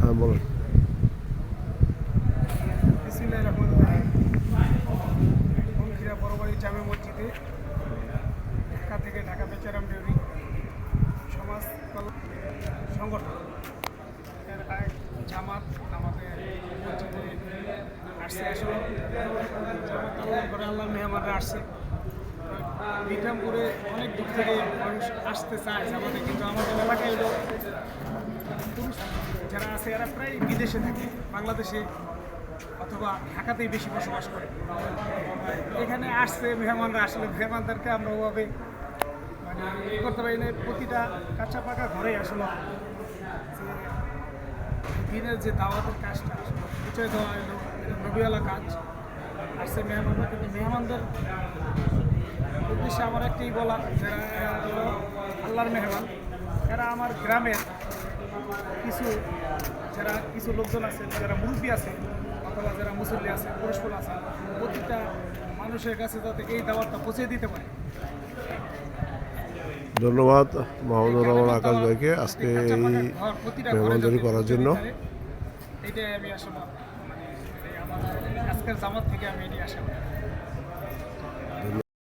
হ্যাঁ বলুন। জামে মসজিদে ঢাকা থেকে ঢাকা বেচারাম ডেউরি সমাজ সংগঠন এর জামাত আমাদের মসজিদে আসছে। আল্লাহ মেহমানরা আসছে। বিক্রমপুরে অনেক দূর থেকে মানুষ আসতে চায় জামাতে, কিন্তু আমাদের এলাকায় যারা আছে, এরা প্রায় বিদেশে থাকে। বাংলাদেশে অথবা ঢাকাতেই বেশি বসবাস করে। এখানে আসছে মেহমানরা, আসলে মেহমানদেরকে আমরা ওভাবে মানে করতে পারি না। প্রতিটা কাঁচা পাকা ঘরে আসলো দিনের যে দাওয়াতের কাজটা, পরিচয় দেওয়া এলো এটা নবীওয়ালা কাজ। আসছে মেহমানরা, কিন্তু মেহমানদের উদ্দেশ্যে আমার একটাই বলা, যারা আল্লাহর মেহমান এরা আমার গ্রামের কিছু যারা কিছু লোকজন আছে যারা মুরব্বী আছে অথবা যারা মুসল্লি আছে পুরুষফল আছে প্রতিটা মানুষের কাছে যাতে এই দাওয়াতটা পৌঁছে দিতে পারে। ধন্যবাদ মাহমুদুর রহমান আকাশ ভাইকে। আজকে এই মেহমানদারি করার জন্য। এটাই আমি আসলে মানে আজকের জামাত থেকে আমি এটাই আশা করি।